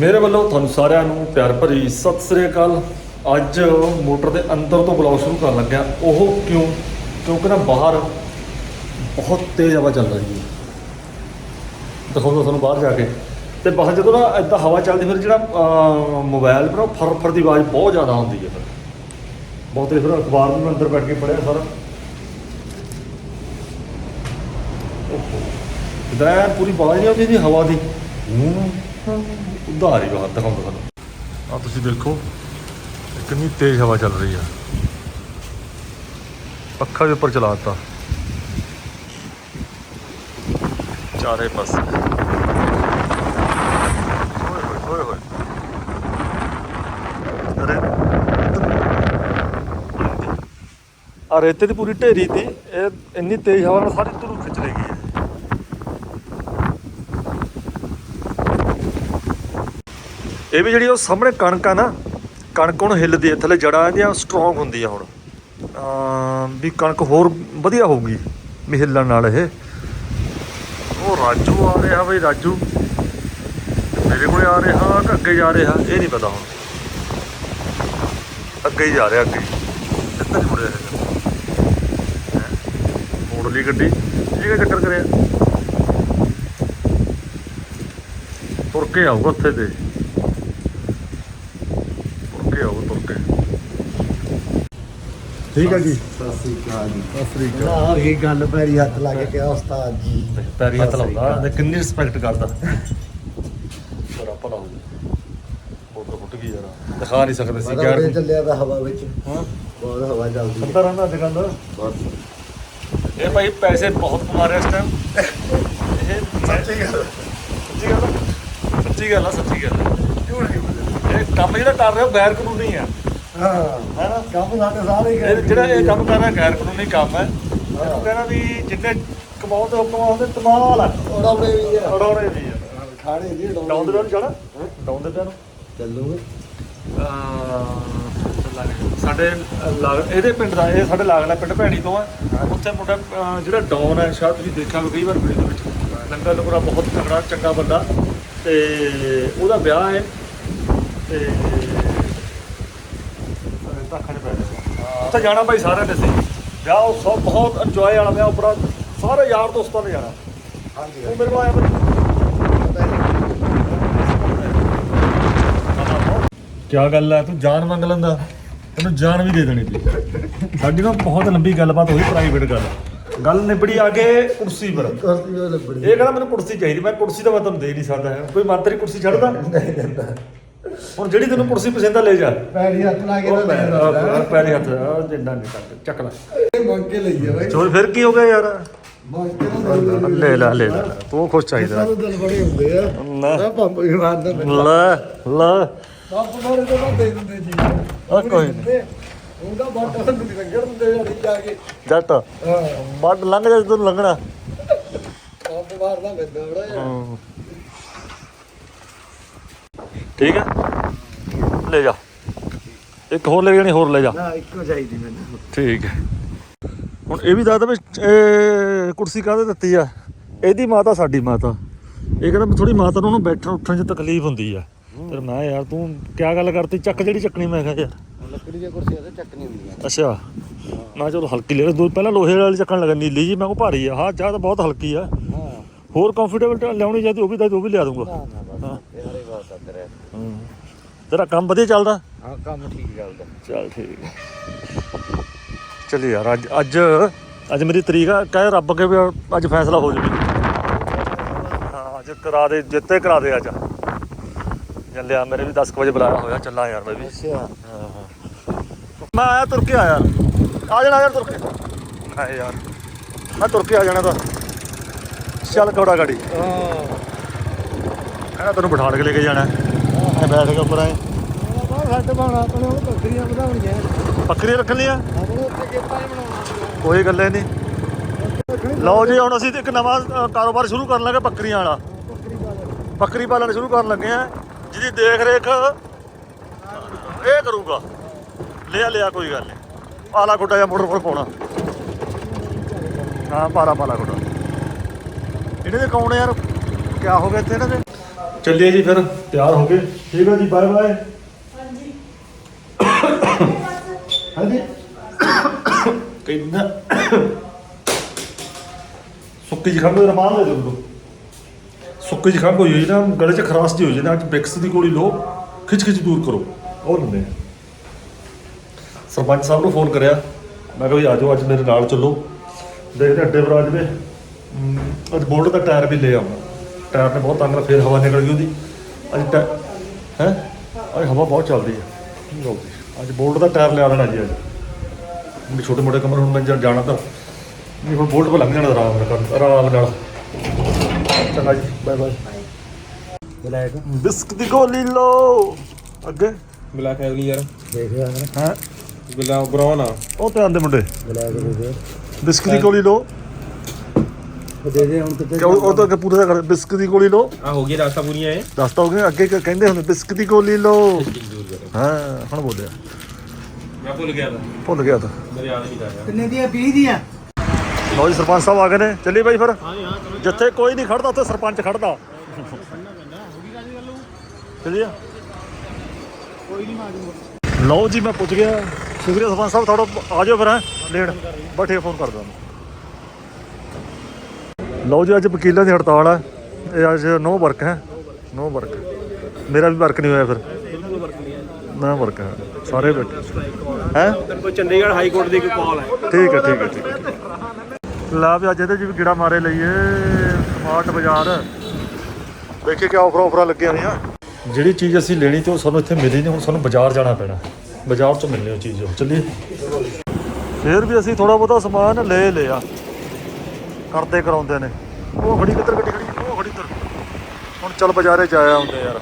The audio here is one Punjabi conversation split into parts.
ਮੇਰੇ ਵੱਲੋਂ ਤੁਹਾਨੂੰ ਸਾਰਿਆਂ ਨੂੰ ਪਿਆਰ ਭਰੀ ਸਤਿ ਸ੍ਰੀ ਅਕਾਲ। ਅੱਜ ਮੋਟਰ ਦੇ ਅੰਦਰ ਤੋਂ ਬਲੌਗ ਸ਼ੁਰੂ ਕਰਨ ਲੱਗਿਆ। ਉਹ ਕਿਉਂ? ਕਿਉਂਕਿ ਨਾ ਬਾਹਰ ਬਹੁਤ ਤੇਜ਼ ਹਵਾ ਚੱਲ ਰਹੀ ਹੈ। ਦਿਖਾਉਂਦਾ ਤੁਹਾਨੂੰ ਬਾਹਰ ਜਾ ਕੇ। ਤੇ ਬਾਹਰ ਜਦੋਂ ਨਾ ਇਦਾਂ ਹਵਾ ਚੱਲਦੀ ਫਿਰ ਜਿਹੜਾ ਅਹ, ਮੋਬਾਈਲ ਪਰ ਉਹ ਫਰ ਫਰ ਦੀ ਆਵਾਜ਼ ਬਹੁਤ ਜ਼ਿਆਦਾ ਆਉਂਦੀ ਹੈ ਫਿਰ। ਬਹੁਤ ਤੇਜ਼ ਫਿਰ ਅਖਬਾਰ ਨੂੰ ਮੈਂ ਅੰਦਰ ਬੈਠ ਕੇ ਪੜਿਆ ਸਾਰਾ। ਇਦਾਂ ਪੂਰੀ ਆਵਾਜ਼ ਨਹੀਂ ਆਉਂਦੀ ਹਵਾ ਦੀ। ਉਧਾਰ ਹੀ ਬਾਹਰ ਦਿਖਾਉਂਦਾ ਤੁਹਾਨੂੰ ਆ ਤੁਸੀਂ ਦੇਖੋ ਕਿੰਨੀ ਤੇਜ਼ ਹਵਾ ਚੱਲ ਰਹੀ ਆ। ਪੱਖਾ ਵੀ ਉੱਪਰ ਚਲਾਤਾ। ਚਾਰੇ ਪਾਸੇ। ਹੋਏ ਹੋਏ ਹੋਏ ਹੋਏ ਅਰੇ ਆ ਰੇਤੇ ਦੀ ਪੂਰੀ ਢੇਰੀ ਤੀ। ਇਹ ਇੰਨੀ ਤੇਜ਼ ਹਵਾ ਨਾਲ ਸਾਰੀ ਧੂੜ ਖਿੱਚ ਲਈ ਗਈ ਹੈ ਇਹ ਵੀ ਜਿਹੜੀ ਉਹ ਸਾਹਮਣੇ ਕਣਕ ਆ ਨਾ, ਕਣਕ ਹੁਣ ਹਿੱਲਦੀ ਹੈ ਥੱਲੇ ਜੜਾਂ ਇਹਦੀਆਂ ਸਟਰੋਂਗ ਆ ਹੁਣ। ਵੀ ਕਣਕ ਹੋਰ ਵਧੀਆ ਹੋਊਗੀ, ਵੀ ਹਿੱਲਣ ਨਾਲ ਇਹ। ਉਹ ਰਾਜੂ ਆ ਰਿਹਾ ਬਈ, ਰਾਜੂ। ਮੇਰੇ ਕੋਲੇ ਆ ਰਿਹਾ ਕਿ ਅੱਗੇ ਜਾ ਰਿਹਾ, ਇਹ ਨਹੀਂ ਪਤਾ ਹੁਣ। ਅੱਗੇ ਹੀ ਜਾ ਰਿਹਾ, ਅੱਗੇ। ਹੀ। ਇੱਧਰ ਹੀ ਮੁੜਿਆ ਹੈਗਾ ਮੋੜ ਲਈ ਗੱਡੀ, ਇਹ ਕਿਆ ਚੱਕਰ ਕਰਿਆ? ਤੁਰ ਕੇ ਆਊਗਾ ਉੱਥੇ ਤੇ ਤੁਰ ਕੇ ਆਊਗਾ ਤੁਰ ਕੇ ਠੀਕ ਹੈ ਜੀ। ਸਤਿ ਸ੍ਰੀ ਅਕਾਲ ਜੀ। ਸਤਿ ਸ੍ਰੀ ਆ ਗਈ ਗੱਲ ਪੈਰੀ ਹੱਥ ਲਾ ਕੇ ਕਿਹਾ ਉਸਤਾਦ ਜੀ। ਪੈਰੀ ਹੱਥ ਲਾਉਂਦਾ ਤੇ ਕਿੰਨੀ ਰਿਸਪੈਕਟ ਕਰਦਾ। ਬੜਾ ਭਲਾ ਹੋ ਮੋਟਰ ਫੁੱਟ ਗਈ ਯਾਰ। ਦਿਖਾ ਨਹੀਂ ਸਕਦੇ ਸੀ ਪਤਾ ਗੈਰ ਨਹੀਂ ਚੱਲਿਆ ਤਾਂ ਹਵਾ ਵਿੱਚ? ਹਾਂ। ਬਹੁਤ ਹਵਾ ਚੱਲਦੀ ਹੈ। ਅੰਦਰ ਰਹਿੰਦਾ ਅੱਜ ਕੱਲ੍ਹ। ਬਸ। ਇਹ ਭਾਈ ਪੈਸੇ ਬਹੁਤ ਕਮਾ ਰਿਹਾ ਇਸ ਟਾਈਮ ਇਹ ਸੱਚੀ ਗੱਲ। ਸੱਚੀ ਗੱਲ ਆ? ਸੱਚੀ ਗੱਲ ਆ ਸੱਚੀ ਇਹ ਕੰਮ ਜਿਹੜਾ ਕਰ ਰਿਹਾ ਉਹ ਗੈਰ ਕਾਨੂੰਨੀ ਆ। ਹਾਂ। ਹੈ ਨਾ ਕੰਮ ਸਾਡੇ ਸਾਰੇ ਹੀ ਇਹ ਜਿਹੜਾ ਇਹ ਕੰਮ ਕਰ ਰਿਹਾ ਗੈਰ ਕਾਨੂੰਨੀ ਕੰਮ ਹੈ ਇਹਨੂੰ ਕਹਿੰਦਾ ਵੀ ਜਿੰਨੇ ਕਮਾਉਂਦੇ ਹੋ ਕਮਾਉਂਦੇ ਤਮਾਲ ਆ। ਉਡਾਉਣੇ ਵੀ ਆ। ਉਡਾਉਣੇ ਵੀ ਆ। ਖਾਣੇ ਨਹੀਂ ਡਾਉਂਦੇ ਉਡਾਉਣੇ ਪਿਆ ਨੂੰ ਜਾਣਾ? ਡਾਉਂਦੇ ਪਿਆ ਨੂੰ? ਚੱਲੂਗੇ। ਸਾਡੇ ਲਾਗ ਇਹਦੇ ਪਿੰਡ ਦਾ ਇਹ ਸਾਡੇ ਲਾਗਲਾ ਪਿੰਡ ਭੈਣੀ ਤੋਂ ਆ। ਉੱਥੇ ਮੁੰਡਾ ਜਿਹੜਾ ਡੌਨ ਹੈ ਸ਼ਾਇਦ ਤੁਸੀਂ ਦੇਖਿਆ ਹੋਵੇ ਕਈ ਵਾਰ ਵੀਡੀਓ ਦੇ ਵਿੱਚ। ਲੰਗਾ ਲੁਕੜਾ ਬਹੁਤ ਤਗੜਾ ਚੰਗਾ ਬੰਦਾ। ਤੇ ਉਹਦਾ ਵਿਆਹ ਹੈ। ਤੇ ਉੱਥੇ ਜਾਣਾ ਭਾਈ ਸਾਰਿਆਂ ਨੇ ਸੀ। ਵਿਆਹ ਉਹ ਸਭ ਬਹੁਤ ਇੰਜੋਏ ਵਾਲਾ ਵਿਆਹ ਬੜਾ ਸਾਰੇ ਯਾਰ ਦੋਸਤਾਂ ਨੇ ਜਾਣਾ ਹਾਂਜੀ ਉਹ ਮੇਰੇ ਕੋਲ ਆਇਆ ਕੀ ਗੱਲ ਹੈ ਤੂੰ ਜਾਨ ਮੰਗ ਲੈਂਦਾ। ਤੈਨੂੰ ਜਾਨ ਵੀ ਦੇ ਦੇਣੀ ਸੀ। ਸਾਡੀ ਨਾ ਬਹੁਤ ਲੰਬੀ ਗੱਲਬਾਤ ਹੋਈ ਪ੍ਰਾਈਵੇਟ ਗੱਲ। ਗੱਲ ਨਿਬੜੀ ਆ ਕੇ ਕੁਰਸੀ ਪਰ। ਕੁਰਸੀ ਉਹ ਲੱਭੜੀ ਇਹ ਕਹਿੰਦਾ ਮੈਨੂੰ ਕੁਰਸੀ ਚਾਹੀਦੀ। ਮੈਂ ਕੁਰਸੀ ਤਾਂ ਮੈਂ ਤੁਹਾਨੂੰ ਦੇ ਨਹੀਂ ਸਕਦਾ। ਕੋਈ ਮਾਤਰੀ ਕੁਰਸੀ ਛੱਡਦਾ? ਨਹੀਂ ਦਿੰਦਾ। ਹੁਣ ਜਿਹੜੀ ਤੈਨੂੰ ਕੁਰਸੀ ਪਸੰਦ ਆ ਲੈ ਜਾ। ਪੈਰੀ ਹੱਥ ਲਾ ਕੇ ਉਹ ਤਾਂ ਆਹ ਪੈਰੀ ਹੱਥ ਆਹ ਜਿੰਦਾ ਨਹੀਂ ਕਰ ਚੱਕ ਲੈ। ਇਹ ਮੰਗ ਕੇ ਲਈ ਆ ਬਾਈ। ਚੋਰ ਫਿਰ ਕੀ ਹੋ ਗਿਆ ਯਾਰ? ਮੰਗ ਕੇ ਨਾ ਦਿਲ ਬੜੇ ਲੈ ਲੈ। ਲੈ ਲੈ ਤੂੰ ਖੁਸ਼ ਚਾਹੀਦਾ। ਸਾਨੂੰ ਦਿਲ ਬੜੇ ਹੁੰਦੇ ਆ ਨਾ। ਨਾ ਪੰਪ ਵੀ ਮਾਰਦਾ ਮੈਂ ਲੈ ਲੈ। ਪੰਪ ਮਾਰੇ ਤਾਂ ਨਾ ਦੇ ਦਿੰਦੇ ਜੀ ਆ ਕੋਈ ਨੀ। ਉਹਦਾ ਬਾਟਾ ਨਹੀਂ ਲੰਗੜ ਦਿੰਦੇ ਯਾਰ ਜਾ ਕੇ। ਜੱਟ ਹਾਂ। ਬੱਡ ਲੰਘ ਜਾ ਤੂੰ ਲੰਘਣਾ। ਪੰਪ ਮਾਰਦਾ ਮੈਂ ਬੜਾ ਯਾਰ। ਠੀਕ ਹੈ? ਲੈ ਜਾ। ਇੱਕ ਹੋਰ ਲੈ ਜਾਣੀ ਹੋਰ ਲੈ ਜਾ। ਨਾ ਇੱਕੋ ਚਾਹੀਦੀ ਮੈਨੂੰ। ਠੀਕ ਹੈ। ਹੁਣ ਇਹ ਵੀ ਦੱਸਦਾ ਵੀ ਇਹ ਕੁਰਸੀ ਕਾਹਦੇ ਦਿੱਤੀ ਆ? ਇਹਦੀ ਮਾਤਾ ਸਾਡੀ ਮਾਤਾ। ਇਹ ਕਹਿੰਦਾ ਥੋੜੀ ਮਾਤਾ ਨੂੰ ਉਹਨੂੰ ਬੈਠਣ ਉੱਠਣ 'ਚ ਤਕਲੀਫ ਹੁੰਦੀ ਆ। ਤੇ ਮੈਂ ਯਾਰ ਤੂੰ ਕਿਆ ਗੱਲ ਕਰਤੀ? ਚੱਕ ਜਿਹੜੀ ਚੱਕਣੀ ਮੈਂ ਕਿਹਾ ਯਾਰ। ਲੱਕੜੀ ਦੀਆਂ ਕੁਰਸੀਆਂ ਤੇ ਚੱਕਣੀ ਹੁੰਦੀਆਂ ਅੱਛਾ। ਮੈਂ ਚਲੋ ਹਲਕੀ ਲੈ। ਦੋ ਪਹਿਲਾਂ ਲੋਹੇ ਵਾਲੀ ਚੱਕਣ ਲੱਗਾ ਨੀਲੀ ਜੀ। ਮੈਂ ਕੋ ਭਾਰੀ ਆ। ਹਾਂ ਚਾਹ ਤਾਂ ਬਹੁਤ ਹਲਕੀ ਆ। ਹੋਰ ਕੰਫਰਟੇਬਲ ਲਿਆਉਣੀ ਚਾਹੀਦੀ ਉਹ ਵੀ ਤਾਂ ਉਹ ਵੀ ਲਿਆ ਦੂੰਗਾ ਨਾ ਨਾ ਹਾਂ। ਬਸ ਤੇਰੇ ਬਾਤ ਆ ਤੇਰੇ ਹੂੰ। ਤੇਰਾ ਕੰਮ ਵਧੀਆ ਚੱਲਦਾ? ਹਾਂ ਕੰਮ ਠੀਕ ਚੱਲਦਾ। ਚੱਲ ਠੀਕ ਹੈ ਚੱਲ ਯਾਰ ਅੱਜ ਅੱਜ ਅੱਜ ਮੇਰੀ ਤਰੀਕ ਆ ਕਹੇ ਰੱਬ ਕੇ ਵੀ ਅੱਜ ਫੈਸਲਾ ਹੋ ਜਾਵੇ। ਹਾਂ ਅੱਜ ਕਰਾ ਦੇ ਜਿੱਤੇ ਕਰਾ ਦੇ ਅੱਜ। ਚੱਲਿਆ ਮੇਰੇ ਵੀ 10 ਕੁ ਵਜੇ ਬੁਲਾਇਆ ਹੋਇਆ ਚੱਲਾਂ ਯਾਰ ਮੈਂ ਵੀ। ਅੱਛਾ। ਮੈਂ ਆਇਆ ਤੁਰ ਕੇ ਆਇਆ। ਆ ਜਾਣਾ ਯਾਰ ਤੁਰ ਕੇ। ਹਾਏ ਯਾਰ ਮੈਂ ਤੁਰ ਕੇ ਆ ਜਾਣਾ ਤਾਂ। ਚੱਲ ਕੋੜਾ ਗਾੜੀ। ਹਾਂ। ਕਹਿੰਦਾ ਤੈਨੂੰ ਬਿਠਾੜ ਕੇ ਲੈ ਕੇ ਜਾਣਾ। ਮੈਂ ਬੈਠ ਕੇ ਉੱਪਰ ਆਏ। ਬਾਹਰ ਸਾਡੇ ਆਪਣੇ ਉਹ ਬੱਕਰੀਆਂ ਵਧਾਉਣੀਆਂ ਬੱਕਰੀ ਰੱਖ ਲਈ ਆਪਣੇ ਉੱਤੇ ਗੇਪਾਂ ਬਣਾਉਣਾ ਕੋਈ ਗੱਲ ਨਹੀਂ। ਲਓ ਜੀ, ਹੁਣ ਅਸੀਂ ਇੱਕ ਨਵਾਂ ਕਾਰੋਬਾਰ ਸ਼ੁਰੂ ਕਰਨ ਲੱਗੇ ਬੱਕਰੀਆਂ ਵਾਲਾ। ਬੱਕਰੀ ਪਾਲਣ ਸ਼ੁਰੂ ਕਰਨ ਲੱਗੇ ਆ। ਜਿਹਦੀ ਦੇਖ ਰੇਖ ਇਹ ਕਰੂਗਾ। ਲਿਆ ਲਿਆ, ਕੋਈ ਗੱਲ ਨਹੀਂ। ਆਲਾ ਗੁੱਡਾ ਜਾਂ ਮੋਟਰ ਕੋਲ ਪਾਉਣਾ। ਹਾਂ, ਪਾਲਾ ਪਾਲਾ ਗੁੱਡਾ ਇਹਨੇ ਦੇ ਕੌਣ ਯਾਰ? ਕਿਆ ਹੋ ਗਿਆ ਇੱਥੇ ਇਹਨਾਂ ਦੇ ਚੱਲੀਏ ਜੀ ਫਿਰ, ਤਿਆਰ ਹੋ ਗਏ। ਠੀਕ ਹੈ ਜੀ ਬਾਏ ਬਾਏ। ਹਾਂਜੀ। ਕਿੰਨਾ ਸੁੱਕੀ ਜ਼ੁਕਾਮ ਦਾ ਰਮਾਨ ਦੇ ਦਿਓ ਸੁੱਕੀ ਜ਼ੁਕਾਮ ਹੋਈ ਹੋਈ ਨਾ ਗਲੇ 'ਚ ਖਰਾਸ਼ ਜੀ ਹੋਈ ਜੀ ਨਾ ਅੱਜ ਬਿਕਸ ਦੀ ਗੋਲੀ ਲਓ ਖਿੱਚ ਖਿੱਚ ਦੂਰ ਕਰੋ। ਉਹ ਲੈਂਦੇ ਆ ਸਰਪੰਚ ਸਾਹਿਬ ਨੂੰ ਫੋਨ ਕਰਿਆ। ਮੈਂ ਕਿਹਾ ਵੀ ਆ ਜਾਓ ਅੱਜ ਮੇਰੇ ਨਾਲ ਚੱਲੋ। ਦੇਖਦੇ ਅੱਡੇ ਪਰ ਆ ਜਾਵੇ। ਅਮ, ਅੱਜ ਬੋਲਟ ਦਾ ਟਾਇਰ ਵੀ ਲੈ ਆਉਣਾ ਟਾਇਰ ਨੇ ਬਹੁਤ ਤੰਗ ਨਾਲ ਫੇਰ ਹਵਾ ਨਿਕਲ ਗਈ ਉਹਦੀ। ਅੱਜ ਹੈ? ਅੱਜ ਹਵਾ ਬਹੁਤ ਚੱਲਦੀ ਹੈ। ਲਓ ਜੀ, ਅੱਜ ਬੋਲਟ ਦਾ ਟਾਇਰ ਲਿਆ ਲੈਣਾ ਜੀ ਅੱਜ। ਵੀ ਛੋਟੇ ਮੋਟੇ ਕਮਰ ਹੁਣ ਮੈਂ ਜਾਣਾ ਤਾਂ। ਨਹੀਂ ਹੁਣ ਬੋਲਟ 'ਤੇ ਲੰਘ ਜਾਣਾ ਆਰਾਮ ਨਾਲ ਕਰ ਆਰਾਮ ਨਾਲ। ਚੰਗਾ ਜੀ ਬਾਏ ਬਾਏ ਬਲੈਕ। ਬਿਸਕ ਦੀ ਗੋਲੀ ਲਓ। ਅੱਗੇ। ਬਲੈਕ ਹੈ ਅਗਲੀ ਯਾਰ। ਦੇਖ ਯਾਰ ਹੈ। ਬਲੈਕ ਬਰਾਊਨ ਆ। ਉਹ ਧਿਆਨ ਦੇ ਮੁੰਡੇ। ਬਲੈਕ ਦੇ ਬਿਸਕ ਦੀ ਗੋਲੀ ਉਹ ਦੇ ਦੇ ਹੁਣ ਕਿਤੇ ਉਹ ਉਹ ਤਾਂ ਅੱਗੇ ਪੂਰਾ ਦਾ ਕਰ ਬਿਸਕ ਦੀ ਗੋਲੀ ਲਓ। ਆ ਹੋ ਗਈ ਰਾਸਤਾ ਪੂਰੀਆਂ ਇਹ। ਦੱਸਤਾ ਹੋ ਗਿਆ। ਅੱਗੇ ਕ- ਕਹਿੰਦੇ ਹੁੰਦੇ ਬਿਸਕ ਦੀ ਗੋਲੀ ਲਓ। ਹਾਂ ਹੁਣ ਬੋਲਿਆ। ਮੈਂ ਭੁੱਲ ਗਿਆ ਤਾਂ। ਭੁੱਲ ਗਿਆ ਤਾਂ। ਮੇਰੇ ਯਾਦ ਨਹੀਂ ਆ ਰਿਹਾ ਕਿੰਨੇ ਦੀ ਆ 20 ਦੀ ਆ ਲਓ ਜੀ ਸਰਪੰਚ ਸਾਹਿਬ ਆ ਗਏ ਨੇ। ਚੱਲੀ ਬਾਈ ਫਿਰ। ਜਿੱਥੇ ਕੋਈ ਨਹੀਂ ਖੜਦਾ ਉੱਥੇ ਸਰਪੰਚ ਖੜਦਾ। ਚੱਲੀਏ। ਕੋਈ ਨਹੀਂ ਮਾਰੂਗਾ ਲਓ ਜੀ ਮੈਂ ਪੁੱਜ ਗਿਆ। ਸ਼ੁਕਰੀਆ ਸਰਪੰਚ ਸਾਹਿਬ ਥੋੜਾ ਆ ਜਾਓ ਫਿਰ ਹੈਂ। ਲੈਣ ਬੈਠੇ ਫੋਨ ਕਰ ਦਾਂ ਲਓ ਜੀ ਅੱਜ ਵਕੀਲਾਂ ਦੀ ਹੜਤਾਲ ਹੈ ਇਹ ਅੱਜ ਨੋ ਵਰਕ ਹੈ। No work. ਮੇਰਾ ਵੀ ਵਰਕ ਨਹੀਂ ਹੋਇਆ ਫਿਰ। ਨਾ ਵਰਕ ਹੈ। ਸਾਰੇ ਬੈਠੇ ਹੈ? ਕੋਈ ਚੰਡੀਗੜ੍ਹ ਹਾਈ ਕੋਰਟ ਦੀ ਕਾਲ ਹੈ। ਠੀਕ ਹੈ ਠੀਕ ਹੈ ਠੀਕ ਹੈ। ਲਾ ਵੀ ਅੱਜ ਇਹਦੇ ਚ ਵੀ ਗਿੜਾ ਮਾਰੇ ਲਈਏ। ਸਮਾਰਟ ਬਾਜ਼ਾਰ। ਦੇਖੀ ਕਿ ਆਫਰ ਆਫਰਾਂ ਲੱਗੀਆਂ ਹੋਈਆਂ। ਜਿਹੜੀ ਚੀਜ਼ ਅਸੀਂ ਲੈਣੀ ਤੇ ਉਹ ਸਾਨੂੰ ਇੱਥੇ ਮਿਲੀ ਨਹੀਂ ਹੁਣ ਸਾਨੂੰ ਬਾਜ਼ਾਰ ਜਾਣਾ ਪੈਣਾ। ਬਾਜ਼ਾਰ ਤੋਂ ਮਿਲਣੀ ਉਹ ਚੀਜ਼। ਚੱਲੀਏ। ਫੇਰ ਵੀ ਅਸੀਂ ਥੋੜਾ ਬਹੁਤਾ ਸਮਾਨ ਲੈ ਲਿਆ। ਕਰਦੇ ਕਰਾਉਂਦੇ ਨੇ। ਉਹ ਖੜੀ ਕਿੱਧਰ ਗੱਡੀ ਖੜੀ? ਉਹ ਖੜੀ ਇੱਧਰ ਹੁਣ ਚੱਲ ਬਾਜ਼ਾਰੇ ਜਾਇਆ ਹੁੰਦੇ ਯਾਰ।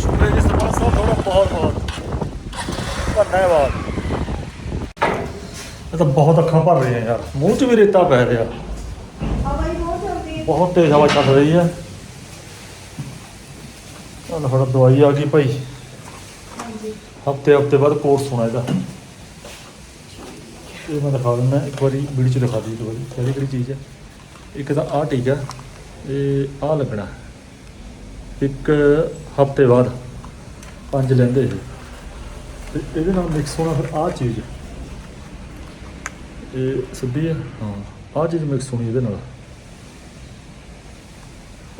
ਸ਼ੁਕਰੀਆ ਜੀ ਸਰਪੰਚ ਸਾਹਿਬ, ਤੁਹਾਡਾ ਬਹੁਤ ਬਹੁਤ। ਧੰਨਵਾਦ। ਇਹ ਤਾਂ ਬਹੁਤ ਅੱਖਾਂ ਭਰ ਰਹੀਆਂ ਯਾਰ। ਮੂੰਹ 'ਚ ਵੀ ਰੇਤਾ ਪੈ ਰਿਹਾ। ਬਹੁਤ ਤੇਜ਼ ਹਵਾ ਚੱਲ ਰਹੀ ਹੈ ਚੱਲ ਹੁਣ ਦਵਾਈ ਆ ਗਈ ਭਾਈ। ਹਫ਼ਤੇ ਹਫ਼ਤੇ ਬਾਅਦ ਕੋਰਸ ਹੋਣਾ ਇਹਦਾ। ਇਹ ਮੈਂ ਦਿਖਾ ਦਿੰਦਾ, ਇੱਕ ਵਾਰੀ ਵੀਡੀਓ 'ਚ ਦਿਖਾ ਦਿਓ ਇੱਕ ਵਾਰੀ, ਕਿਹੜੀ ਕਿਹੜੀ ਚੀਜ਼ ਹੈ। ਇੱਕ ਤਾਂ ਆਹ ਟੀਕਾ ਇਹ ਆਹ ਲੱਗਣਾ। ਇੱਕ ਹਫ਼ਤੇ ਬਾਅਦ ਪੰਜ ਲੈਂਦੇ ਇਹ। ਤੇ ਇਹਦੇ ਨਾਲ ਮਿਕਸ ਹੋਣਾ ਫਿਰ ਆਹ ਚੀਜ਼। ਇਹ ਸਿੱਧੀ ਹੈ? ਹਾਂ, ਆਹ ਚੀਜ਼ ਮਿਕਸ ਹੋਣੀ ਇਹਦੇ ਨਾਲ।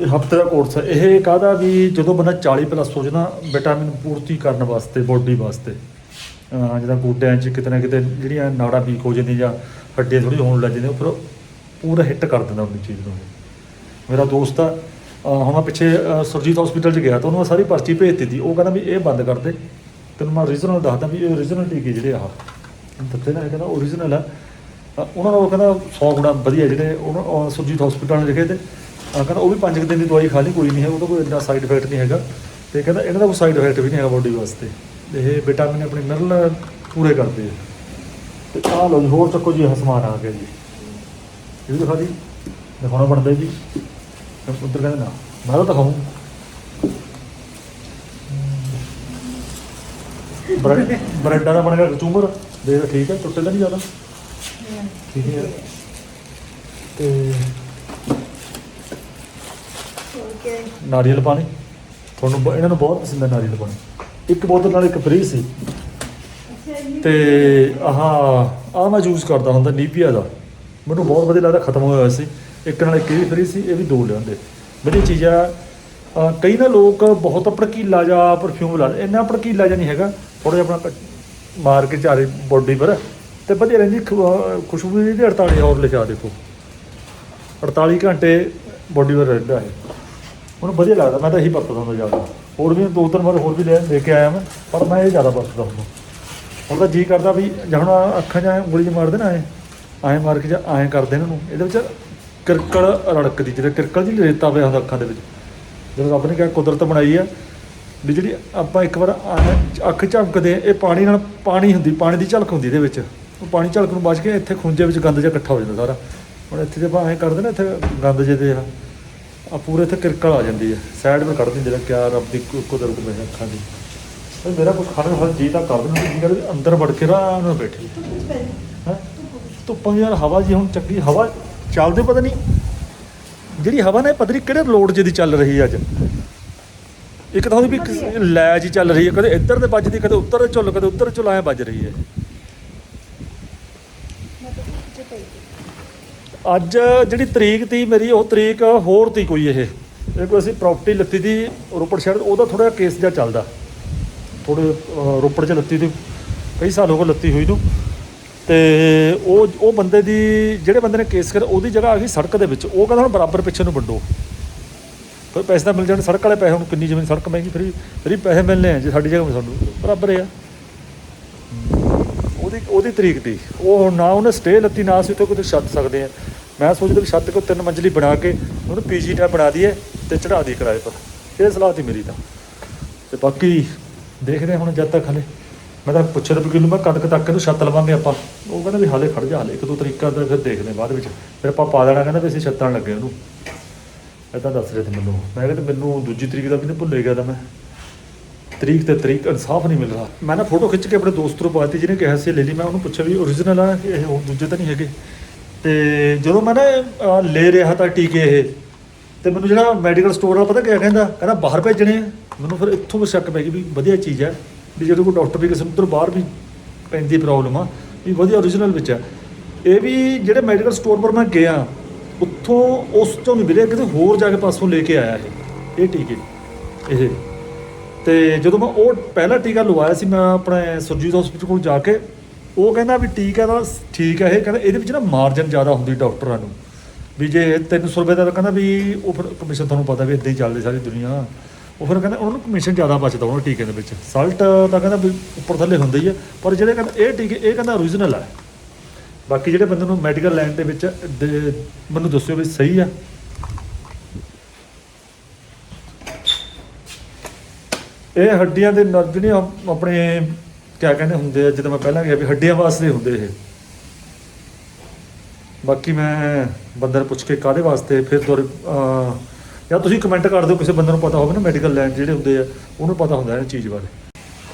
ਇਹ ਹਫ਼ਤੇ ਦਾ ਕੋਰਸ ਹੈ। ਇਹ ਕਾਹਦਾ ਵੀ ਜਦੋਂ ਬੰਦਾ 40 ਪਲੱਸ ਹੋ ਜਾਣਾ ਵਿਟਾਮਿਨ ਪੂਰਤੀ ਕਰਨ ਵਾਸਤੇ ਬੋਡੀ ਵਾਸਤੇ, ਅਹ ਜਿੱਦਾਂ ਗੋਡਿਆਂ 'ਚ ਕਿਤੇ ਨਾ ਕਿਤੇ ਜਿਹੜੀਆਂ ਨਾੜਾਂ ਵੀਕ ਹੋ ਜਾਂਦੀਆਂ ਜਾਂ ਹੱਡੀਆਂ ਥੋੜੀ ਹੋਣ ਲੱਗ ਜਾਂਦੀਆਂ ਉਹ ਫਿਰ ਪੂਰਾ ਹਿੱਟ ਕਰ ਦਿੰਦਾ ਆਪਣੀ ਚੀਜ਼ ਨੂੰ। ਮੇਰਾ ਦੋਸਤ ਆ ਹੁਣ ਮੈਂ ਪਿੱਛੇ ਸੁਰਜੀਤ ਹਸਪੀਟਲ 'ਚ ਗਿਆ ਤਾਂ ਉਹਨੂੰ ਸਾਰੀ ਪਰਚੀ ਭੇਜ ਦਿੱਤੀ ਉਹ ਕਹਿੰਦਾ ਵੀ ਇਹ ਬੰਦ ਕਰ ਦੇ। ਤੈਨੂੰ ਮੈਂ ਰੀਜਨਲ ਦੱਸਦਾ ਵੀ ਇਹ ਓਰੀਜਨਲ ਟੀਕੇ ਜਿਹੜੇ ਆਹ। ਦਿੱਤੇ ਨਾ ਇਹ ਕਹਿੰਦਾ ਓਰੀਜਨਲ ਆ। ਉਹਨਾਂ ਨੂੰ ਉਹ ਕਹਿੰਦਾ 100 ਗੁਣਾ ਵਧੀਆ ਜਿਹੜੇ ਉਹਨਾਂ ਸੁਰਜੀਤ ਹਸਪੀਟਲ ਨੇ ਲਿਖੇ ਤੇ। ਅਹ ਕਹਿੰਦਾ ਉਹ ਵੀ 5 ਦਿਨ ਦੀ ਦਵਾਈ ਖਾ ਲਈ ਕੋਈ ਨਹੀਂ ਹੈ ਉਹਦਾ ਕੋਈ ਇੰਨਾ ਸਾਈਡ ਇਫੈਕਟ ਨਹੀਂ ਹੈਗਾ। ਤੇ ਕਹਿੰਦਾ ਇਹਨਾਂ ਦਾ ਕੋਈ ਸਾਈਡ ਇਫੈਕਟ ਵੀ ਨਹੀਂ ਹੈਗਾ ਬੋਡੀ ਵਾਸਤੇ। ਇਹ ਵਿਟਾਮਿਨ ਆਪਣੀ ਮਿਨਰਲ ਪੂਰੇ ਕਰਦੇ ਆ। ਤੇ ਆਹ ਲਓ ਜੀ ਹੋਰ ਚੱਕੋ ਜੀ ਸਮਾਨ ਆ ਗਿਆ ਜੀ। ਇਹ ਵੀ ਦਿਖਾ ਦੀ। ਦਿਖਾਉਣਾ ਬਣਦਾ ਜੀ। ਉੱਧਰ ਕਹਿੰਦੇ ਨਾ ਮੈਂ ਤਾਂ ਦਿਖਾਉਂ। ਬ੍ਰੈਡ ਬ੍ਰੈਡਾਂ ਦਾ ਬਣ ਗਿਆ ਕਚੂਮਰ। ਦੇਖ ਠੀਕ ਹੈ ਟੁੱਟੇ ਤਾਂ ਨਹੀਂ ਜ਼ਿਆਦਾ। ਠੀਕ ਹੈ। ਤੇ ਨਾਰੀਅਲ ਪਾਣੀ। ਤੁਹਾਨੂੰ ਬ- ਇਹਨਾਂ ਨੂੰ ਬਹੁਤ ਪਸੰਦ ਹੈ ਨਾਰੀਅਲ ਪਾਣੀ। ਇੱਕ ਬੋਤਲ ਨਾਲ ਇੱਕ ਫ੍ਰੀ ਸੀ। ਤੇ ਆਹ ਆਹ ਮੈਂ ਯੂਜ਼ ਕਰਦਾ ਹੁੰਦਾ ਨੀਪੀਆ ਦਾ। ਮੈਨੂੰ ਬਹੁਤ ਵਧੀਆ ਲੱਗਦਾ ਖਤਮ ਹੋਇਆ ਹੋਇਆ ਸੀ। ਇੱਕ ਨਾਲ ਇੱਕ ਇਹ ਵੀ ਫ੍ਰੀ ਸੀ ਇਹ ਵੀ ਦੋ ਲਿਆਂਦੇ। ਵਧੀਆ ਚੀਜ਼ ਆ। ਅਹ ਕਈ ਨਾ ਲੋਕ ਬਹੁਤ ਭੜਕੀਲਾ ਜਾਂ ਪਰਫਿਊਮ ਲਾ ਇੰਨਾ ਭੜਕੀਲਾ ਜਾਂ ਨਹੀਂ ਹੈਗਾ। ਥੋੜਾ ਜਿਹਾ ਆਪਣਾ ਕ- ਮਾਰ ਕੇ ਚਾਰੇ ਬੋਡੀ ਪਰ। ਤੇ ਵਧੀਆ ਰਹਿੰਦੀ ਖੁ- ਅਹ ਖੁਸ਼ਬੂ ਦੀ 48 ਹੋਰ ਲਿਖਿਆ ਦੇਖੋ। 48 ਘੰਟੇ ਬੋਡੀ ਪਰ ਰਹਿੰਦਾ ਹੈ ਉਹਨੂੰ ਵਧੀਆ ਲੱਗਦਾ, ਮੈਂ ਤਾਂ ਇਹੀ ਵਰਤਦਾ ਹੁੰਦਾ ਜ਼ਿਆਦਾ। ਹੋਰ ਵੀ ਦੋ ਤਿੰਨ ਵਾਰ ਹੋਰ ਵੀ ਲੈ ਲੈ ਕੇ ਆਇਆ ਮੈਂ, ਪਰ ਮੈਂ ਇਹ ਜ਼ਿਆਦਾ ਵਰਤਦਾ ਹੁੰਦਾ। ਹੁਣ ਤਾਂ ਜੀ ਕਰਦਾ ਵੀ ਜਾਂ ਹੁਣ ਅੱਖਾਂ 'ਚ ਐਂ ਉਂਗਲੀ 'ਚ ਮਾਰਦੇ ਨਾ ਐਂ ਐਂ ਮਾਰ ਕੇ ਜਾਂ ਐਂ ਕਰਦੇ ਇਹਨਾਂ ਨੂੰ ਇਹਦੇ ਵਿੱਚ ਕਿਰਕਲ ਰੜਕਦੀ, ਜਿਹੜਾ ਕਿਰਕਲ ਜੀ ਰੇਤਾ ਪਿਆ ਹੁੰਦਾ ਅੱਖਾਂ ਦੇ ਵਿੱਚ। ਜਦੋਂ ਰੱਬ ਨੇ ਕਿਹਾ ਕੁਦਰਤ ਬਣਾਈ ਆ, ਵੀ ਜਿਹੜੀ ਆਪਾਂ ਇੱਕ ਵਾਰ ਐਂ ਅੱਖ ਝਮਕਦੇ ਇਹ ਪਾਣੀ ਨਾਲ ਪਾਣੀ ਹੁੰਦੀ, ਪਾਣੀ ਦੀ ਝਲਕ ਹੁੰਦੀ ਇਹਦੇ ਵਿੱਚ। ਉਹ ਪਾਣੀ ਝਲਕ ਨੂੰ ਬਚ ਕੇ ਇੱਥੇ ਖੁੰਝੇ ਵਿੱਚ ਗੰਦ ਜਿਹਾ ਇਕੱਠਾ ਹੋ ਜਾਂਦਾ ਸਾਰਾ। ਹੁਣ ਇੱਥੇ ਜੇ ਆਪਾਂ ਐਂ ਕਰਦੇ ਨਾ, ਇੱਥੇ ਗੰਦ ਜਿਹੇ ਦੇ ਆ। ਆ ਪੂਰੇ ਇੱਥੇ ਕਿਰਕਲ ਆ ਜਾਂਦੀ ਹੈ। ਸਾਈਡ 'ਤੇ ਕੱਢ ਦਿੰਦੇ ਨੇ ਕਿਆ ਰੱਬ ਦੀ ਕੁਦਰਤ ਬਣੀ ਅੱਖਾਂ ਦੀ। ਇਹ ਮੇਰਾ ਕੁਝ ਖਾਣ ਨੂੰ ਜੀ ਤਾਂ ਕਰ ਦਿੰਦਾ ਜੀ ਕਰ? ਅੰਦਰ ਵੜ ਕੇ ਆਰਾਮ ਨਾਲ ਬੈਠੀ। ਹੈ? ਧੁੱਪਾਂ ਦੀ ਯਾਰ ਹਵਾ ਜੀ ਹੁਣ ਚੱਕੀ, ਹਵਾ ਚੱਲਦੇ ਪਤਾ ਨਹੀਂ। ਜਿਹੜੀ ਹਵਾ ਨੇ ਪਤਾ ਨਹੀਂ ਕਿਹੜੇ ਲੋਡ ਜਿਹਦੀ ਚੱਲ ਰਹੀ ਹੈ ਅੱਜ। ਇੱਕ ਤਾਂ ਉਹਦੀ ਵੀ ਲੈ ਜੀ ਚੱਲ ਰਹੀ ਹੈ, ਕਦੇ ਇੱਧਰ ਤੇ ਵੱਜਦੀ, ਕਦੇ ਉੱਧਰ ਤੇ ਝੁੱਲ ਕਦੇ ਉੱਧਰ ਝੁੱਲ ਐਂ ਵੱਜ ਰਹੀ ਹੈ। ਅੱਜ ਜਿਹੜੀ ਤਰੀਕ ਤੀ ਮੇਰੀ, ਉਹ ਤਰੀਕ ਹੋਰ ਤੀ ਕੋਈ ਇਹ। ਇਹ ਕੋਈ ਅਸੀਂ ਪ੍ਰਾਪਰਟੀ ਲੱਤੀ ਦੀ ਰੋਪੜ ਸ਼ਹਿਰ, ਉਹਦਾ ਥੋੜਾ ਕੇਸ ਜਿਹਾ ਚੱਲਦਾ। ਥੋੜੇ ਰੋਪੜ ਚ ਲੱਤੀ ਦੀ, ਕਈ ਸਾਲ ਹੋ ਗਏ ਲੱਤੀ ਹੋਈ ਨੂੰ। ਤੇ ਉਹ ਉਹ ਬੰਦੇ ਦੀ, ਜਿਹੜੇ ਬੰਦੇ ਨੇ ਕੇਸ ਕਰ ਉਹਦੀ ਜਗ੍ਹਾ ਆ ਗਈ ਸੜਕ ਦੇ ਵਿੱਚ। ਉਹ ਕਹਿੰਦਾ ਹੁਣ ਬਰਾਬਰ ਪਿੱਛੇ ਨੂੰ ਵੰਡੋ। ਫਿਰ ਪੈਸੇ ਤਾਂ ਮਿਲ ਜਾਣ, ਸੜਕ ਵਾਲੇ ਪੈਸੇ ਹੁਣ ਕਿੰਨੀ ਜ਼ਮੀਨ, ਸੜਕ ਮਹਿੰਗੀ, ਫਿਰ ਫਿਰ ਪੈਸੇ ਮਿਲਨੇ ਆ ਜੇ ਸਾਡੀ ਜਗ੍ਹਾ ਸਾਨੂੰ ਬਰਾਬਰ ਆ। ਉਹਦੀ ਉਹਦੀ ਤਰੀਕ ਦੀ। ਉਹ ਹੁਣ ਨਾ ਉਹਨੇ ਸਟੇ ਲੱਤੀ, ਨਾ ਅਸੀਂ ਉੱਥੇ ਕੋਈ ਛੱਤ ਸਕਦੇ ਆ ਮੈਂ ਸੋਚਦਾ ਵੀ ਛੱਤ ਕੋ ਤਿੰਨ ਮੰਜ਼ਲੀ ਬਣਾ ਕੇ ਉਹਨੂੰ ਪੀਜੀ ਟਾ ਬਣਾ ਦਈਏ ਤੇ ਚੜਾ ਦੀ ਕਿਰਾਏ ਪਰ। ਇਹ ਸਲਾਹ ਤੀ ਮੇਰੀ ਤਾਂ। ਤੇ ਬਾਕੀ ਦੇਖਦੇ ਹਾਂ ਹੁਣ ਜਦ ਤੱਕ ਹਲੇ। ਮੈਂ ਤਾਂ ਪੁੱਛਿਆ ਤਾਂ ਵੀ ਕਿਹਨੂੰ, ਮੈਂ ਕਦ ਕੁ ਤੱਕ ਇਹਨੂੰ ਛੱਤ ਲਵਾਂਗੇ ਆਪਾਂ। ਉਹ ਕਹਿੰਦਾ ਵੀ ਹਾਲੇ ਖੜ ਜਾ, ਹਾਲੇ ਇੱਕ ਦੋ ਤਰੀਕਾ ਦਾ ਫਿਰ ਦੇਖਦੇ ਹਾਂ ਬਾਅਦ ਵਿੱਚ। ਫਿਰ ਆਪਾਂ ਪਾ ਦੇਣਾ, ਕਹਿੰਦਾ ਵੀ ਅਸੀਂ ਛੱਤਾਂ ਲੱਗੇ ਉਹਨੂੰ। ਇਦਾਂ ਦੱਸ ਰਹੇ ਤੇ ਮੈਨੂੰ। ਮੈਂ ਕਹਿੰਦਾ ਮੈਨੂੰ ਦੂਜੀ ਤਰੀਕ ਦਾ ਵੀ ਨਹੀਂ ਭੁੱਲੇ ਗਿਆ ਤਾਂ ਮੈਂ। ਤਰੀਕ ਤੇ ਤਰੀਕ ਇਨਸਾਫ ਨਹੀਂ ਮਿਲ ਰਿਹਾ ਮੈਂ ਨਾ ਫੋਟੋ ਖਿੱਚ ਕੇ ਆਪਣੇ ਦੋਸਤ ਨੂੰ ਪਾਤੀ ਜਿਹਨੇ ਕਿਹਾ ਸੀ ਲੈ ਲਈ ਮੈਂ ਉਹਨੂੰ ਪੁੱਛਿਆ ਵੀ ਓਰੀਜਨਲ ਆ ਇਹ ਉਹ ਦੂਜੇ ਤਾਂ ਨਹੀਂ ਹੈਗੇ? ਤੇ ਜਦੋਂ ਮੈਂ ਨਾ ਅਹ, ਲੈ ਰਿਹਾ ਤਾਂ ਟੀਕੇ ਇਹ ਤੇ ਮੈਨੂੰ ਜਿਹੜਾ ਮੈਡੀਕਲ ਸਟੋਰ ਵਾਲਾ ਪਤਾ ਕਿਆ ਕਹਿੰਦਾ? ਕਹਿੰਦਾ ਬਾਹਰ ਭੇਜਣੇ ਆ। ਮੈਨੂੰ ਫਿਰ ਇੱਥੋਂ ਵੀ ਸ਼ੱਕ ਪੈ ਗਈ ਵੀ ਵਧੀਆ ਚੀਜ਼ ਹੈ ਵੀ ਜਦੋਂ ਕੋਈ ਡਾਕਟਰ ਵੀ ਕਿਸੇ ਨੂੰ ਉੱਧਰ ਬਾਹਰ ਵੀ ਪੈਂਦੀ ਪ੍ਰੋਬਲਮ ਆ ਵੀ ਵਧੀਆ ਓਰੀਜਨਲ ਵਿੱਚ ਹੈ ਇਹ ਵੀ ਜਿਹੜੇ ਮੈਡੀਕਲ ਸਟੋਰ ਪਰ ਮੈਂ ਗਿਆ ਉੱਥੋਂ ਉਸ ਤੋਂ ਨਹੀਂ ਮਿਲਿਆ ਕਿਤੇ ਹੋਰ ਜਾ ਕੇ ਪਾਸੋਂ ਲੈ ਕੇ ਆਇਆ ਇਹ ਇਹ ਟੀਕੇ ਇਹ। ਤੇ ਜਦੋਂ ਮੈਂ ਉਹ ਪਹਿਲਾ ਟੀਕਾ ਲਵਾਇਆ ਸੀ, ਮੈਂ ਆਪਣੇ ਸੁਰਜੀਤ ਹਸਪੀਟਲ ਕੋਲ ਜਾ ਕੇ, ਉਹ ਕਹਿੰਦਾ ਵੀ ਟੀਕਾ ਦਾ ਠੀਕ ਹੈ ਇਹ। ਕਹਿੰਦਾ ਇਹਦੇ ਵਿੱਚ ਨਾ ਮਾਰਜਨ ਜ਼ਿਆਦਾ ਹੁੰਦੀ ਡਾਕਟਰਾਂ ਨੂੰ। ਵੀ ਜੇ 300 ਰੁਪਏ ਦਾ ਤਾਂ ਕਹਿੰਦਾ ਵੀ ਉਹ ਫਿਰ ਕਮਿਸ਼ਨ ਤੁਹਾਨੂੰ ਪਤਾ ਵੀ ਇਦਾਂ ਹੀ ਚੱਲਦੀ ਸਾਰੀ ਦੁਨੀਆ। ਉਹ ਫਿਰ ਕਹਿੰਦਾ ਉਹਨਾਂ ਨੂੰ ਕਮਿਸ਼ਨ ਜ਼ਿਆਦਾ ਬਚਦਾ ਉਹਨਾਂ ਟੀਕੇ ਦੇ ਵਿੱਚ। ਸਲਟ ਤਾਂ ਕਹਿੰਦਾ ਵੀ ਉੱਪਰ ਥੱਲੇ ਹੁੰਦਾ ਹੀ ਹੈ ਪਰ ਜਿਹੜੇ ਕਹਿੰਦਾ ਇਹ ਟੀਕੇ, ਇਹ ਕਹਿੰਦਾ ਓਰੀਜਨਲ ਹੈ ਬਾਕੀ ਜਿਹੜੇ ਬੰਦੇ ਨੂੰ ਮੈਡੀਕਲ ਲਾਈਨ ਦੇ ਵਿੱਚ ਦੇ- ਮੈਨੂੰ ਦੱਸਿਓ ਵੀ ਸਹੀ ਆ। ਇਹ ਹੱਡੀਆਂ ਦੇ ਨਰਵ ਜਿਹੜੇ ਆਪਣੇ ਕਿਆ ਕਹਿੰਦੇ ਹੁੰਦੇ ਆ, ਜਦੋਂ ਮੈਂ ਪਹਿਲਾਂ ਕਿਹਾ ਵੀ ਹੱਡੀਆਂ ਵਾਸਤੇ ਹੁੰਦੇ ਇਹ। ਬਾਕੀ ਮੈਂ ਬੰਦੇ ਨੂੰ ਪੁੱਛ ਕੇ ਕਾਦੇ ਵਾਸਤੇ, ਫਿਰ ਤੁਰ ਜਾਂ ਤੁਸੀਂ ਕਮੈਂਟ ਕਰ ਦਿਓ, ਕਿਸੇ ਬੰਦੇ ਨੂੰ ਪਤਾ ਹੋਵੇ ਨਾ ਮੈਡੀਕਲ ਲੈਣ ਜਿਹੜੇ ਹੁੰਦੇ ਆ, ਉਹਨੂੰ ਪਤਾ ਹੁੰਦਾ ਇਹ ਚੀਜ਼ ਬਾਰੇ।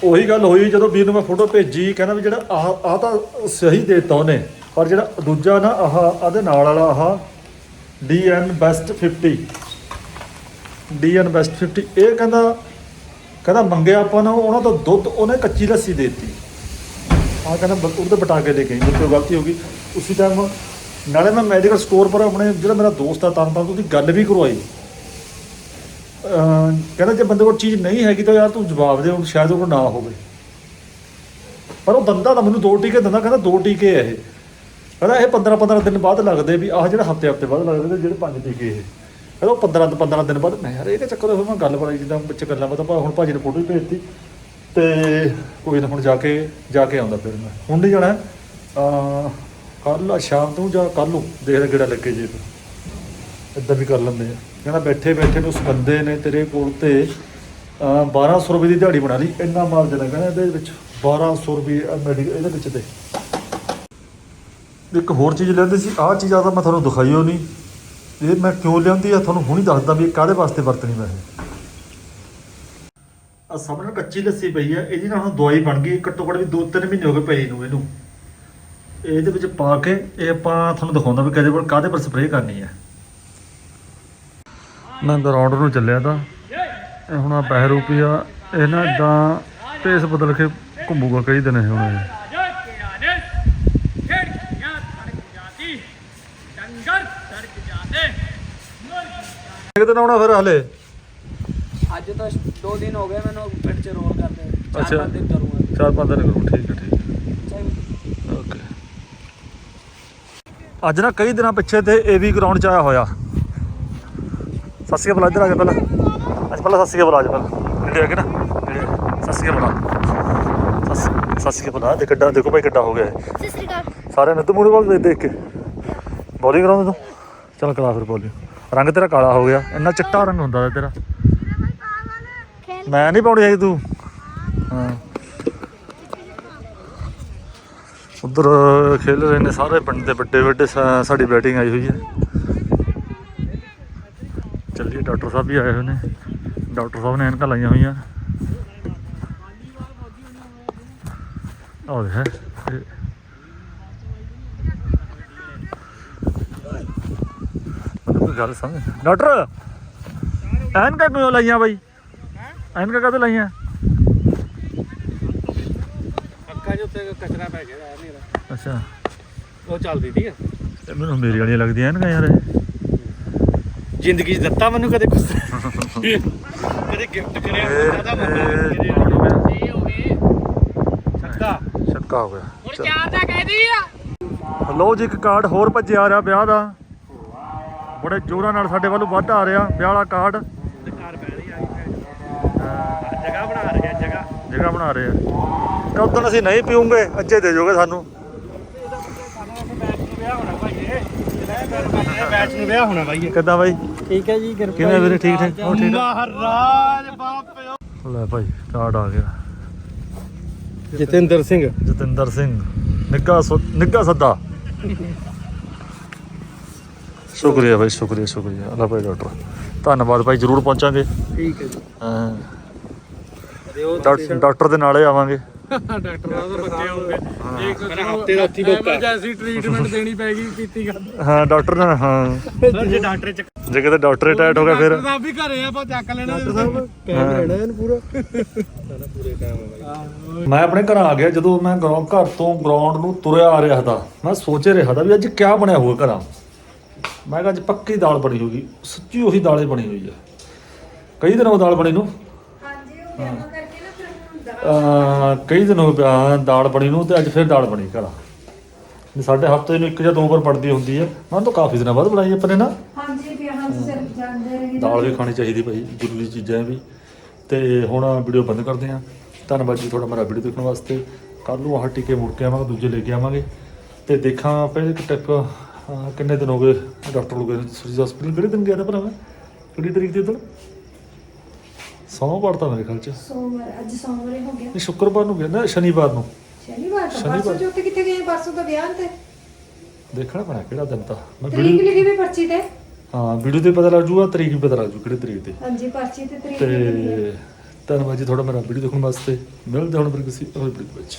ਉਹੀ ਗੱਲ ਹੋਈ ਜਦੋਂ ਵੀਰ ਨੂੰ ਮੈਂ ਫੋਟੋ ਭੇਜੀ, ਕਹਿੰਦਾ ਵੀ ਜਿਹੜਾ ਆਹ ਆਹ ਤਾਂ ਸਹੀ ਦੇਤਾ ਉਹਨੇ, ਪਰ ਜਿਹੜਾ ਦੂਜਾ ਨਾ, ਆਹ ਆਦੇ ਨਾਲ ਵਾਲਾ ਆਹ ਡੀਐਨ ਬੈਸਟ 50 ਡੀਐਨ ਬੈਸਟ 50 ਇਹ ਕਹਿੰਦਾ ਕਹਿੰਦਾ ਮੰਗਿਆ ਆਪਾਂ ਨੂੰ, ਉਹਨਾਂ ਤੋਂ ਦੁੱਧ ਉਹਨੇ ਕੱਚੀ ਲੱਸੀ ਦੇ ਦਿੱਤੀ। ਆ ਕਹਿੰਦਾ ਬ- ਉਹਦੇ ਬਟਾ ਕੇ ਲੈ ਕੇ ਮੇਰੇ ਤੋਂ ਗਲਤੀ ਹੋ ਗਈ। ਉਸੇ ਟਾਈਮ ਨਾਲੇ ਮੈਂ ਮੈਡੀਕਲ ਸਟੋਰ ਪਰ ਆਪਣੇ ਜਿਹੜਾ ਮੇਰਾ ਦੋਸਤ ਆ ਤਾਂ ਤਾਂ ਉਹਦੀ ਗੱਲ ਵੀ ਕਰਵਾਈ। ਅਹ ਕਹਿੰਦਾ ਜੇ ਬੰਦੇ ਕੋਲ ਚੀਜ਼ ਨਹੀਂ ਹੈਗੀ ਤਾਂ ਯਾਰ ਤੂੰ ਜਵਾਬ ਦੇ ਹੁਣ ਸ਼ਾਇਦ ਉਹ ਕੋਲ ਨਾ ਹੋਵੇ। ਪਰ ਉਹ ਦੰਦਾ ਤਾਂ ਮੈਨੂੰ ਦੋ ਟੀਕੇ ਦਿੰਦਾ, ਕਹਿੰਦਾ ਦੋ ਟੀਕੇ ਆ ਇਹ। ਕਹਿੰਦਾ ਇਹ 15 15 ਦਿਨ ਬਾਅਦ ਲੱਗਦੇ ਵੀ ਆਹ ਜਿਹੜਾ ਹਫ਼ਤੇ ਹਫ਼ਤੇ ਬਾਅਦ ਲੱਗਦੇ ਤੇ ਜਿਹੜੇ ਪੰਜ ਟੀਕੇ ਇਹ। ਕਹਿੰਦਾ ਉਹ 15 ਤੋਂ 15 ਦਿਨ ਬਾਅਦ ਮੈਂ ਯਾਰ ਇਹਦੇ ਚੱਕਰ ਹੋਇਆ ਮੈਂ ਗੱਲ ਬਣਾਈ ਜਿੱਦਾਂ ਵਿੱਚ ਗੱਲਾਂ ਬਾਤਾਂ ਪਰ ਹੁਣ ਭਾਜੀ ਨੇ ਫੋਟੋ ਵੀ ਭੇਜਤੀ। ਤੇ ਕੋਈ ਨਾ ਹੁਣ ਜਾ ਕੇ ਜਾ ਕੇ ਆਉਂਦਾ ਫਿਰ ਮੈਂ। ਹੁਣ ਨਹੀਂ ਜਾਣਾ। ਆ ਕੱਲ ਸ਼ਾਮ ਤੋਂ ਜਾਂ ਕੱਲ ਨੂੰ ਦੇਖਦੇ ਕਿਹੜਾ ਲੱਗੇ ਜੇ। ਫਿਰ ਇਦਾਂ ਵੀ ਕਰ ਲੈਂਦੇ ਆ। ਕਹਿੰਦਾ ਬੈਠੇ ਬੈਠੇ ਨੂੰ ਉਸ ਬੰਦੇ ਨੇ ਤੇਰੇ ਕੋਲ ਤੇ, ਅਹ 1200 ਰੁਪਏ ਦੀ ਦਿਹਾੜੀ ਬਣਾ ਲਈ। ਇੰਨਾ ਮਾਲ ਦੇਣਾ ਕਹਿੰਦਾ ਇਹਦੇ ਵਿੱਚ 1200 ਰੁਪਏ ਮੈਡੀਕਲ ਇਹਦੇ ਵਿੱਚ ਤੇ। ਇੱਕ ਹੋਰ ਚੀਜ਼ ਲੈਂਦੇ ਸੀ। ਆਹ ਚੀਜ਼ ਆ ਤਾਂ ਮੈਂ ਤੁਹਾਨੂੰ ਦਿਖਾਈਓ ਨਹੀਂ। ਇਹ ਮੈਂ ਕਿਉਂ ਲਿਆਂਦੀ ਆ? ਤੁਹਾਨੂੰ ਹੁਣੀ ਦੱਸਦਾ ਵੀ ਇਹ ਕਾਹਦੇ ਵਾਸਤੇ ਵਰਤਣੀ ਮੈਂ ਇਹ। ਆ ਸਾਹਮਣੇ ਕੱਚੀ ਲੱਸੀ ਪਈ ਆ ਇਹਦੀ ਨਾਲ ਹੁਣ ਦਵਾਈ ਬਣ ਗਈ ਘੱਟੋ ਘੱਟ ਵੀ 2-3 ਮਹੀਨੇ ਹੋ ਗਏ ਪਈ ਨੂੰ ਇਹਨੂੰ। ਇਹਦੇ ਵਿੱਚ ਪਾ ਕੇ ਇਹ ਆਪਾਂ ਤੁਹਾਨੂੰ ਦਿਖਾਉਂਦਾ ਵੀ ਕਿਹਦੇ ਪਰ ਕਾਹਦੇ ਪਰ ਸਪਰੇਅ ਕਰਨੀ ਹੈ ਮੈਂ ਗਰਾਊਂਡ ਨੂੰ ਚੱਲਿਆ ਤਾਂ ਇਹ ਹੁਣ ਆ ਪੈਸੇ ਰੁਪਿਆ ਇਹ ਨਾ ਇਦਾਂ ਭੇਸ ਬਦਲ ਕੇ ਘੁੰਮੂਗਾ ਕਈ ਦਿਨ ਇਹ ਹੁਣ ਇਹ। ਇੱਕ ਦਿਨ ਆਉਣਾ ਫਿਰ ਹਲੇ? ਅੱਜ ਤਾਂ 2 ਦਿਨ ਹੋ ਗਏ ਮੈਨੂੰ ਪਿੰਡ ਚ ਰੋਲ ਕਰਦੇ ਅੱਛਾ। ਚਾਰ ਪੰਜ ਦਿਨ ਕਰੂੰਗਾ। ਚਾਰ ਪੰਜ ਦਿਨ ਕਰੋ ਠੀਕ ਹੈ ਠੀਕ ਹੈ। ਓਕੇ। ਅੱਜ ਨਾ ਕਈ ਦਿਨਾਂ ਪਿੱਛੇ ਤੇ ਏਵੀ ਗਰਾਊਂਡ ਚ ਆਇਆ ਹੋਇਆ। ਸਤਿ ਸ਼੍ਰੀ ਅਕਾਲ ਇੱਧਰ ਆ ਜਾ ਪਹਿਲਾਂ। ਅੱਜ ਪਹਿਲਾਂ ਸਤਿ ਸ਼੍ਰੀ ਅਕਾਲ ਆ ਜਾ ਪਹਿਲਾਂ। ਨੇੜੇ ਆ ਕੇ ਨਾ। ਸਤਿ ਸ਼੍ਰੀ ਅਕਾਲ ਸਤਿ ਸ਼੍ਰੀ- ਅਕਾਲ ਦੇ ਕਿੱਡਾ ਦੇਖੋ ਭਾਈ ਕਿੱਡਾ ਹੋ ਗਿਆ। ਸਤਿ ਸ੍ਰੀ ਅਕਾਲ। ਸਾਰਿਆਂ ਨੇ ਤੂੰ ਮੂਹਰੇ ਵੱਲ ਦੇਖ ਦੇਖ ਕੇ। ਬੋਲਿੰਗ ਕਰਾਉਂਦੇ ਤੂੰ? ਚੱਲ ਕਰਾ ਫਿਰ ਬੋਲਿੰਗ ਰੰਗ ਤੇਰਾ ਕਾਲਾ ਹੋ ਗਿਆ। ਇੰਨਾ ਚਿੱਟਾ ਰੰਗ ਹੁੰਦਾ ਤੇਰਾ। ਮੈਂ ਨਹੀਂ ਪਾਉਣੀ ਹੈਗੀ ਤੂੰ। ਹਾਂ। ਉਧਰ ਖੇਲ ਰਹੇ ਨੇ ਸਾਰੇ ਪਿੰਡ ਦੇ ਵੱਡੇ ਵੱਡੇ ਸਾਡੀ ਬੈਟਿੰਗ ਆਈ ਹੋਈ ਹੈ। ਚੱਲੀਏ, ਡਾਕਟਰ ਸਾਹਿਬ ਵੀ ਆਏ ਹੋਏ ਨੇ। ਡਾਕਟਰ ਸਾਹਿਬ ਨੇ ਐਨਕਾਂ ਲਾਈਆਂ ਹੋਈਆਂ। ਆਹ ਦੇਖ ਗੱਲ ਸਮਝ। ਡਾਕਟਰ ਐਨਕਾਂ ਕਿਉਂ ਲਾਈਆਂ ਬਾਈ? ਐਨਕਾਂ ਕਦੋਂ ਲਾਈਆਂ? ਅੱਖਾਂ 'ਚ ਉੱਤੇ ਕਚਰਾ ਪੈ ਗਿਆ ਯਾਰ ਮੇਰਾ ਅੱਛਾ। ਉਹ ਚੱਲਦੀ ਦੀ ਇਹ ਮੈਨੂੰ ਮੇਰੀ ਵਾਲੀਆਂ ਲੱਗਦੀਆਂ ਐਨਕਾਂ ਯਾਰ ਇਹ। ਜ਼ਿੰਦਗੀ 'ਚ ਦਿੱਤਾ ਮੈਨੂੰ ਕਦੇ ਕੁਛ। ਕਦੇ ਗਿਫਟ ਕਰਿਆ ਜ਼ਿਆਦਾ ਗਿਆ ਇਹ ਹੋ ਗਏ ਛੱਕਾ। ਛੱਕਾ ਹੋ ਗਿਆ। ਹੁਣ ਚਾਰ ਦਾ ਕਹਿਦੀ ਆ ਲਓ ਜੀ ਇੱਕ ਕਾਰਡ ਹੋਰ ਭੱਜਿਆ ਆ ਰਿਹਾ ਵਿਆਹ ਦਾ। ਬੜੇ ਜ਼ੋਰਾਂ ਨਾਲ ਸਾਡੇ ਵੱਲੋਂ ਵੱਧ ਆ ਰਿਹਾ ਵਿਆਹ ਵਾਲਾ ਕਾਰਡ। ਰਹੀ ਆ ਜਗ੍ਹਾ ਬਣਾ ਰਹੇ ਆ ਜਗ੍ਹਾ। ਜਗ੍ਹਾ ਬਣਾ ਰਹੇ ਆ। ਕਦੋਂ ਅਸੀਂ ਨਹੀਂ ਪੀਉਂਗੇ ਅੱਜੇ ਦੇ ਜੋਗੇ ਸਾਨੂੰ। ਵਿਆਹ ਮੈਚ ਨੂੰ ਹੋਣਾ ਕਿੱਦਾਂ ਬਾਈ? ਠੀਕ ਹੈ ਜੀ ਕਿਰਪਾ ਕਿਵੇਂ ਵੀਰੇ ਠੀਕ ਠਾਕ ਹੋਰ ਠੀਕ ਮਹਾਰਾਜ ਬਾਪਿਓ। ਲੈ ਭਾਈ ਕਾਰਡ ਆ ਗਿਆ। ਜਤਿੰਦਰ ਸਿੰਘ। ਜਤਿੰਦਰ ਸਿੰਘ। ਨਿੱਘਾ ਸੁ- ਨਿੱਘਾ ਸੱਦਾ। ਸ਼ੁਕਰੀਆ ਭਾਈ ਸ਼ੁਕਰੀਆ ਸ਼ੁਕਰੀਆ। ਅੱਲਾ ਭਾਈ ਡਾਕਟਰ। ਧੰਨਵਾਦ ਭਾਈ ਜਰੂਰ ਪਹੁੰਚਾਂਗੇ। ਠੀਕ ਹੈ ਜੀ। ਹਾਂ। ਦਿਓ ਡਾਕ- ਡਾਕਟਰ ਦੇ ਨਾਲੇ ਆਵਾਂਗੇ। ਡਾਕਟਰ ਦਾ ਬੱਚੇ ਹੋਣਗੇ। ਇੱਕ ਹਫ਼ਤੇ ਦਾ ਉੱਥੇ ਬੁੱਕ ਐਮਰਜੈਂਸੀ ਟ੍ਰੀਟਮੈਂਟ ਦੇਣੀ ਪੈਗੀ ਕੀਤੀ ਗੱਲ। ਹਾਂ ਡਾਕਟਰ ਨੇ ਹਾਂ। ਸਰ ਜੇ ਡਾਕਟਰ ਚੱਕ ਜੇ ਕਿਤੇ ਡਾਕਟਰ ਰਿਟਾਇਰਡ ਹੋ ਗਿਆ ਫਿਰ ਸਾਹਿਬ ਵੀ ਘਰੇ ਆ ਆਪਾਂ ਚੱਕ ਲੈਣਾ ਡਾਕਟਰ ਸਾਹਿਬ ਕੈਮ ਲੈਣਾ ਇਹਨੂੰ ਪੂਰਾ। ਪੂਰੇ ਟਾਈਮ ਮੈਂ ਆਪਣੇ ਘਰ ਆ ਗਿਆ ਜਦੋਂ ਮੈਂ ਘਰ ਤੋਂ ਗਰਾਊਂਡ ਨੂੰ ਤੁਰਿਆ ਆ ਰਿਹਾ ਤਾਂ ਮੈਂ ਸੋਚ ਰਿਹਾ ਤਾਂ ਵੀ ਅੱਜ ਕੀ ਬਣਿਆ ਹੋਊਗਾ ਘਰਾਂ। ਮੈਂ ਕਿਹਾ ਅੱਜ ਪੱਕੀ ਦਾਲ ਬਣੀ ਹੋਊਗੀ ਸੱਚੀ ਉਹੀ ਦਾਲੇ ਬਣੀ ਹੋਈ ਹੈ ਕਈ ਦਿਨ ਹੋ ਦਾਲ ਬਣੀ ਨੂੰ। ਹਾਂਜੀ ਉਹ ਵਿਆਹ ਕਰਕੇ ਨਾ ਫਿਰ ਹੁਣ ਦਾ ਅਹ ਕਈ ਦਿਨ ਹੋ ਗਿਆ ਦਾਲ ਬਣੀ ਨੂੰ ਤੇ ਅੱਜ ਫਿਰ ਦਾਲ ਬਣੀ ਘਰਾਂ। ਵੀ ਸਾਡੇ ਹਫ਼ਤੇ ਨੂੰ ਇੱਕ ਜਾਂ ਦੋ ਵਾਰ ਬਣਦੀ ਹੁੰਦੀ ਹੈ ਮੈਂ ਤਾਂ ਕਾਫੀ ਦਿਨਾਂ ਬਾਅਦ ਬਣਾਈ ਆਪਾਂ ਨੇ ਨਾ। ਹਾਂਜੀ ਵਿਆਹਾਂ 'ਚ ਸਿਰ ਜਾਂਦੇ ਰਹੇ ਦਾਲ ਵੀ ਖਾਣੀ ਚਾਹੀਦੀ ਭਾਈ ਜ਼ਰੂਰੀ ਚੀਜ਼ਾਂ ਇਹ ਵੀ। ਤੇ ਹੁਣ ਵੀਡੀਓ ਬੰਦ ਕਰਦੇ ਹਾਂ ਧੰਨਵਾਦ ਜੀ ਤੁਹਾਡਾ ਮੇਰਾ ਵੀਡੀਓ ਦੇਖਣ ਵਾਸਤੇ। ਕੱਲ ਨੂੰ ਆਹ ਟੀਕੇ ਮੁੜ ਕੇ ਆਵਾਂਗੇ ਦੂਜੇ ਲੈ ਕੇ ਆਵਾਂਗੇ। ਤੇ ਦੇਖਾਂ ਪਹਿਲੇ ਇੱਕ ਟਿਪ ਕਿੰਨੇ ਦਿਨ ਹੋ ਗਏ ਡਾਕਟਰ ਨੂੰ ਗਏ ਸ੍ਰੀ ਹਸਪੀਟਲ ਕਿਹੜੇ ਦਿਨ ਗਿਆ ਤਾਂ ਭਰਾਵਾ? ਕਿਹੜੀ ਤਰੀਕ ਦੇ ਦਿਨ ਸੋਮਵਾਰ ਤਾਂ ਮੇਰੇ ਖਿਆਲ ਚ। ਸੋਮਵਾਰ ਅੱਜ ਸੋਮਵਾਰ ਹੀ ਗਿਆ। ਨਹੀਂ ਸ਼ੁੱਕਰਵਾਰ ਨੂੰ ਗਿਆ ਨਾ ਸ਼ਨੀਵਾਰ ਨੂੰ। ਸ਼ਨੀਵਾਰ ਤੋਂ ਸ਼ਨੀਵਾਰ। ਪਰਸੋਂ ਚੌਥੇ ਕਿੱਥੇ ਗਏ? ਪਰਸੋਂ ਤਾਂ ਵਿਆਹ ਤੇ। ਦੇਖਣਾ ਪੈਣਾ ਕਿਹੜਾ ਦਿਨ ਤਾਂ। ਮੈਂ ਤਰੀਕ ਵੀਡੀਓ ਲਿਖੀ ਵੀ ਪਰਚੀ ਤੇ। ਹਾਂ ਵੀਡੀਓ ਤੇ ਪਤਾ ਲੱਗ ਜੂਗਾ ਤਰੀਕ ਵੀ ਪਤਾ ਲੱਗ ਜੂ ਕਿਹੜੀ ਤਰੀਕ ਤੇ। ਹਾਂਜੀ ਪਰਚੀ ਤੇ ਤਰੀਕ ਲਿਖੀ ਹੋਈ ਹੈ। ਤੇ ਧੰਨਵਾਦ ਜੀ ਤੁਹਾਡਾ ਮੇਰਾ ਵੀਡੀਓ ਦੇਖਣ ਵਾਸਤੇ। ਮਿਲਦੇ ਹੁਣ ਫਿਰ ਕਿਸੇ ਹੋਰ ਵੀਡੀਓ ਵਿੱਚ।